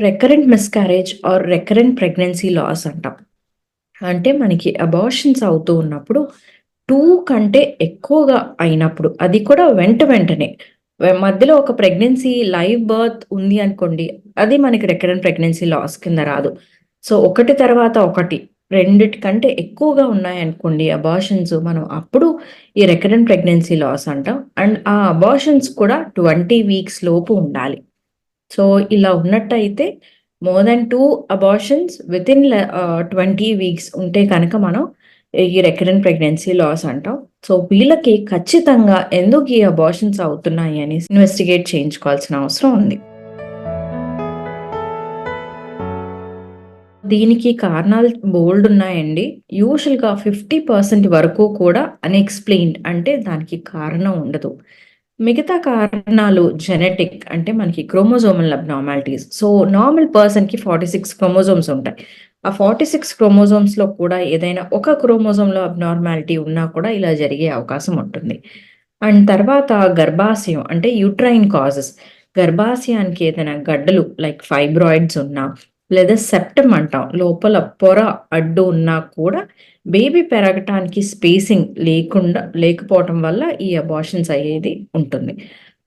Recurrent miscarriage or recurrent pregnancy loss అంటాం. అంటే మనకి అబార్షన్స్ అవుతూ ఉన్నప్పుడు టూ కంటే ఎక్కువగా అయినప్పుడు అది కూడా వెంట వెంటనే మధ్యలో ఒక ప్రెగ్నెన్సీ లైవ్ బర్త్ ఉంది అనుకోండి. అది మనకి రెకరెంట్ ప్రెగ్నెన్సీ లాస్ కింద రాదు. సో, ఒకటి తర్వాత ఒకటి రెండిటి కంటే ఎక్కువగా ఉన్నాయనుకోండి అబార్షన్స్ మనం అప్పుడు ఈ రెకరెంట్ ప్రెగ్నెన్సీ లాస్ అంటాం. అండ్ ఆ అబార్షన్స్ కూడా 20 వీక్స్ లోపు ఉండాలి. సో, ఇలా ఉన్నట్టయితే more than two abortions within twenty weeks ఉంటే కనుక మనం ఈ రెకరెంట్ ప్రెగ్నెన్సీ లాస్ అంటాం. సో, వీళ్ళకి ఖచ్చితంగా ఎందుకు ఈ అబార్షన్స్ అవుతున్నాయి అని ఇన్వెస్టిగేట్ చేయించుకోవాల్సిన అవసరం ఉంది. దీనికి కారణాలు బోల్డ్ ఉన్నాయండి. యూజువల్‌గా 50% వరకు కూడా అన్‌ఎక్స్‌ప్లెయిన్డ్ అంటే దానికి కారణం ఉండదు. మిగతా కారణాలు జెనెటిక్ అంటే మనకి క్రోమోజోమల్ అబ్నార్మాలిటీస్. సో, నార్మల్ పర్సన్‌కి 46 క్రోమోజోమ్స్ ఉంటాయి. ఆ 46 క్రోమోజోమ్స్‌లో కూడా ఏదైనా ఒక క్రోమోజోమ్‌లో అబ్నార్మాలిటీ ఉన్నా కూడా ఇలా జరిగే అవకాశం ఉంటుంది. అండ్ తర్వాత గర్భాశయం అంటే యూట్రైన్ కాజెస్ గర్భాశయానికి ఏదైనా గడ్డలు లైక్ ఫైబ్రాయిడ్స్ ఉన్నా లేదా సెప్టమ్ అంటాం. లోపల పొర అడ్డు ఉన్నా కూడా బేబీ పెరగటానికి స్పేసింగ్ లేకుండా లేకపోవటం వల్ల ఈ అబార్షన్స్ అయ్యేది ఉంటుంది.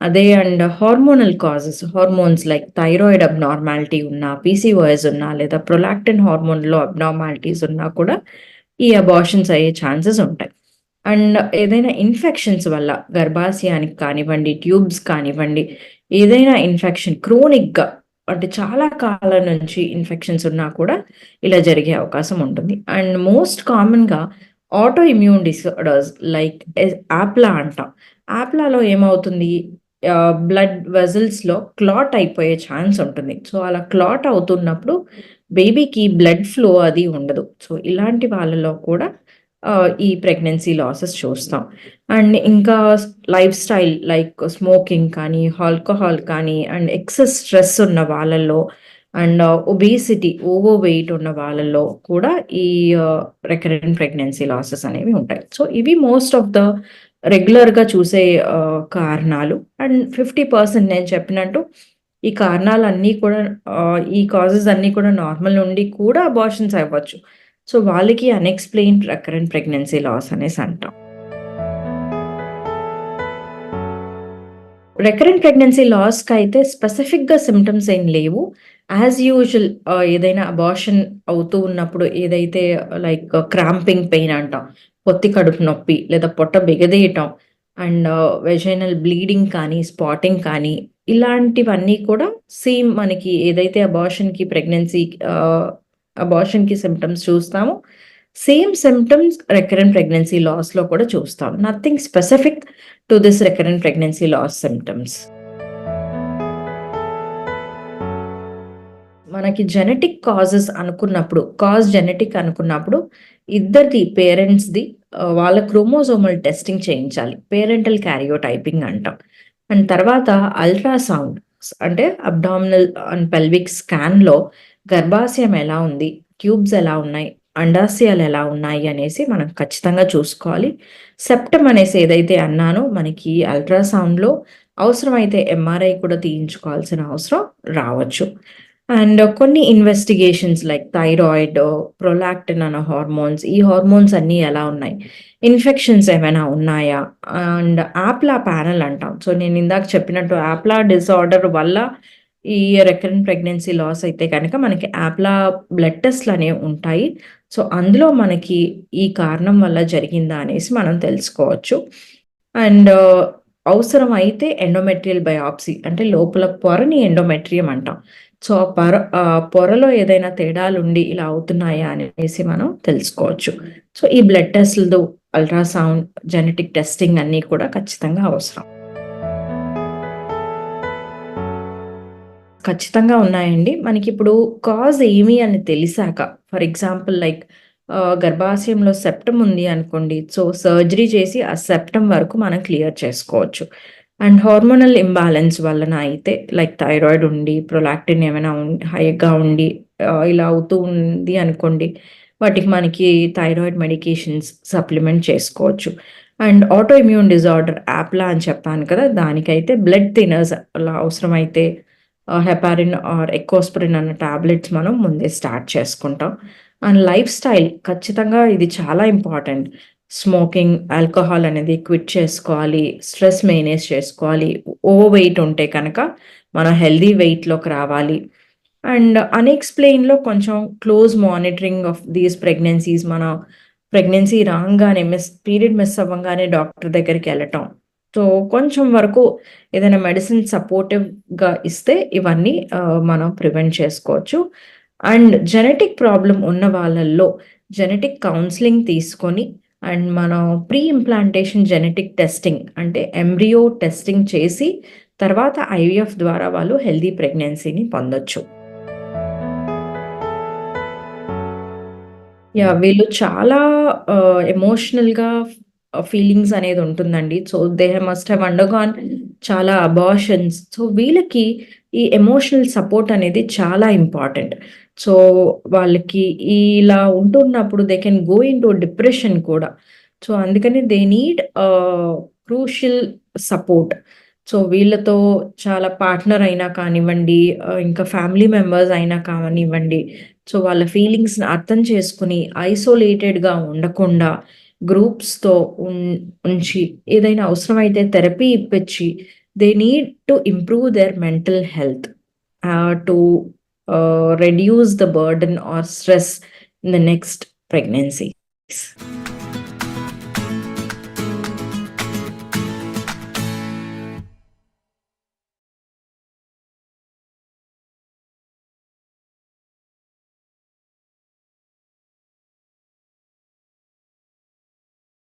అదే and hormonal causes hormones like thyroid abnormality ఉన్నా, పీసీఓఎస్ ఉన్నా లేదా ప్రొలాక్టిన్ హార్మోన్‌లో అబ్నార్మాలిటీస్ ఉన్నా కూడా ఈ అబార్షన్స్ అయ్యే ఛాన్సెస్ ఉంటాయి. అండ్ ఏదైనా ఇన్ఫెక్షన్స్ వల్ల గర్భాశయానికి కానివ్వండి, ట్యూబ్స్ కానివ్వండి, ఏదైనా ఇన్ఫెక్షన్ క్రోనిక్‌గా అంటే చాలా కాలం నుంచి ఇన్ఫెక్షన్స్ ఉన్నా కూడా ఇలా జరిగే అవకాశం ఉంటుంది. అండ్ మోస్ట్ కామన్‌గా auto immune disorders like APLA APLA అంటాం. ఆప్లాలో ఏమవుతుంది బ్లడ్ వెజల్స్లో క్లాట్ అయిపోయే ఛాన్స్ ఉంటుంది. సో, అలా క్లాట్ అవుతున్నప్పుడు బేబీకి బ్లడ్ ఫ్లో అది ఉండదు. సో, ఇలాంటి వాళ్ళలో కూడా ఈ ప్రెగ్నెన్సీ లాసెస్ చూస్తాం. అండ్ ఇంకా లైఫ్ స్టైల్ లైక్ స్మోకింగ్ కానీ, ఆల్కహాల్ కానీ అండ్ ఎక్సెస్ స్ట్రెస్ ఉన్న వాళ్ళల్లో అండ్ ఒబేసిటీ ఓవర్ వెయిట్ ఉన్న వాళ్ళల్లో కూడా ఈ రెకరెంట్ ప్రెగ్నెన్సీ లాసెస్ అనేవి ఉంటాయి. సో, ఇవి మోస్ట్ ఆఫ్ ద రెగ్యులర్‌గా చూసే uh, కారణాలు. అండ్ 50% నేను చెప్పినట్టు ఈ కారణాలన్నీ కూడా uh, ఈ కాజెస్ అన్నీ కూడా నార్మల్ నుండి కూడా అబార్షన్స్ అవ్వచ్చు. సో, వాళ్ళకి అన్ఎక్స్ప్లెయిన్ రెకరెంట్ ప్రెగ్నెన్సీ లాస్ అనేసి అంటాం. రెకరెంట్ ప్రెగ్నెన్సీ లాస్‌కైతే స్పెసిఫిక్‌గా సిమ్టమ్స్ ఏం లేవు. యాజ్ యూజువల్ ఏదైనా అబార్షన్ అవుతూ ఉన్నప్పుడు ఏదైతే లైక్ క్రాంపింగ్ పెయిన్ అంటాం. పొత్తి కడుపు నొప్పి లేదా పొట్ట బిగదీయటం అండ్ వెజైనల్ బ్లీడింగ్ కానీ, స్పాటింగ్ కానీ ఇలాంటివన్నీ కూడా సేమ్ మనకి ఏదైతే అబార్షన్‌కి ప్రెగ్నెన్సీ అబార్షన్‌కి సిమ్టమ్స్ చూస్తాము సేమ్ సిమ్టమ్స్ రెకరెంట్ ప్రెగ్నెన్సీ లాస్‌లో కూడా చూస్తాం. Nothing specific to this recurrent pregnancy loss symptoms మనకి జెనెటిక్ కాజెస్ అనుకున్నప్పుడు కాజ్ జెనెటిక్ అనుకున్నప్పుడు ఇద్దరిది పేరెంట్స్‌ది వాళ్ళ క్రోమోజోమల్ టెస్టింగ్ చేయించాలి. పేరెంటల్ క్యారియో టైపింగ్ అంటాం. అండ్ తర్వాత అల్ట్రాసౌండ్ అంటే అబ్డామినల్ అండ్ పెల్విక్ స్కాన్‌లో గర్భాశయం ఎలా ఉంది? ట్యూబ్స్ ఎలా ఉన్నాయి? అండాశయాలు ఎలా ఉన్నాయి? అనేసి మనం ఖచ్చితంగా చూసుకోవాలి. సెప్టమ్ అనేసి ఏదైతే అన్నానో మనకి అల్ట్రాసౌండ్‌లో అవసరమైతే ఎంఆర్ఐ కూడా తీయించుకోవాల్సిన అవసరం రావచ్చు. అండ్ కొన్ని ఇన్వెస్టిగేషన్స్ లైక్ థైరాయిడ్, ప్రొలాక్టిన్ అనే హార్మోన్స్ ఈ హార్మోన్స్ అన్నీ ఎలా ఉన్నాయి? ఇన్ఫెక్షన్స్ ఏమైనా ఉన్నాయా? అండ్ ఆప్లా ప్యానెల్ అంటాం. సో, నేను ఇందాక చెప్పినట్టు ఆప్లా డిసార్డర్ వల్ల ఈ రెకరెంట్ ప్రెగ్నెన్సీ లాస్ అయితే కనుక మనకి యాప్లా బ్లడ్ టెస్ట్‌లు అనేవి ఉంటాయి. సో, అందులో మనకి ఈ కారణం వల్ల జరిగిందా అనేసి మనం తెలుసుకోవచ్చు. అండ్ uh, అవసరం అయితే ఎండోమెట్రియల్ బయాప్సీ అంటే లోపల పొరని ఎండోమెట్రియం అంటాం. సో, ఆ పొర పొరలో ఏదైనా తేడాలుండి ఇలా అవుతున్నాయా అనేసి మనం తెలుసుకోవచ్చు. సో, ఈ బ్లడ్ టెస్ట్లు అల్ట్రాసౌండ్, జెనెటిక్ టెస్టింగ్ అన్నీ కూడా ఖచ్చితంగా అవసరం. ఖచ్చితంగా ఉన్నాయండి. మనకి ఇప్పుడు కాజ్ ఏమి అని తెలిసాక ఫర్ ఎగ్జాంపుల్ లైక్ గర్భాశయంలో సెప్టమ్ ఉంది అనుకోండి. సో, సర్జరీ చేసి ఆ సెప్టమ్ వరకు మనం క్లియర్ చేసుకోవచ్చు. అండ్ హార్మోనల్ ఇంబ్యాలెన్స్ వలన అయితే లైక్ థైరాయిడ్ ఉండి, ప్రొలాక్టిన్ ఏమైనా ఉం హైగా ఉండి ఇలా అవుతూ ఉంది అనుకోండి. వాటికి మనకి థైరాయిడ్ మెడికేషన్స్ సప్లిమెంట్ చేసుకోవచ్చు. And auto immune disorder APLA అని చెప్పాను కదా! దానికైతే బ్లడ్ థిన్నర్స్ అలా అవసరమైతే హెపారిన్ ఆర్ ఎకోస్ప్రిన్ అన్న టాబ్లెట్స్ మనం ముందే స్టార్ట్ చేసుకుంటాం. అండ్ లైఫ్ స్టైల్ ఖచ్చితంగా ఇది చాలా ఇంపార్టెంట్. స్మోకింగ్, ఆల్కహాల్ అనేది క్విట్ చేసుకోవాలి. స్ట్రెస్ మేనేజ్ చేసుకోవాలి. ఓవర్ వెయిట్ ఉంటే కనుక మనం హెల్తీ వెయిట్‌లోకి రావాలి. అండ్ అన్‌ఎక్స్‌ప్లెయిన్‌లో కొంచెం close monitoring of these pregnancies మన ప్రెగ్నెన్సీ రాంగానే మిస్ పీరియడ్ మిస్ అవ్వగానే డాక్టర్ దగ్గరికి వెళ్ళటం సో, కొంచెం వరకు ఏదైనా మెడిసిన్ సపోర్టివ్‌గా ఇస్తే ఇవన్నీ మనం ప్రివెంట్ చేసుకోవచ్చు. అండ్ జెనెటిక్ ప్రాబ్లం ఉన్న వాళ్ళల్లో జెనెటిక్ కౌన్సిలింగ్ తీసుకొని అండ్ మనం ప్రీ ఇంప్లాంటేషన్ జెనెటిక్ టెస్టింగ్ అంటే ఎంబ్రియో టెస్టింగ్ చేసి తర్వాత ఐవీఎఫ్ ద్వారా వాళ్ళు హెల్తీ ప్రెగ్నెన్సీని పొందొచ్చు. యా వీళ్ళు చాలా ఎమోషనల్‌గా Uh, ఫీలింగ్స్ అనేది ఉంటుందండి. So, they must have undergone చాలా అబార్షన్స్. సో, వీళ్ళకి ఈ ఎమోషనల్ సపోర్ట్ అనేది చాలా ఇంపార్టెంట్. సో, వాళ్ళకి ఇలా ఉంటున్నప్పుడు they can go into depression కూడా. సో, అందుకని they need crucial support. So, వీళ్ళతో చాలా పార్ట్నర్ అయినా కానివ్వండి, uh, ఇంకా ఫ్యామిలీ మెంబర్స్ అయినా కానివ్వండి, సో, వాళ్ళ ఫీలింగ్స్‌ని అర్థం చేసుకుని ఐసోలేటెడ్‌గా ఉండకుండా గ్రూప్స్‌తో ఉన్ ఉంచి ఏదైనా అవసరమైతే థెరపీ ఇప్పించి they need to improve their mental health ah, to ah, reduce the burden or stress in the next pregnancies.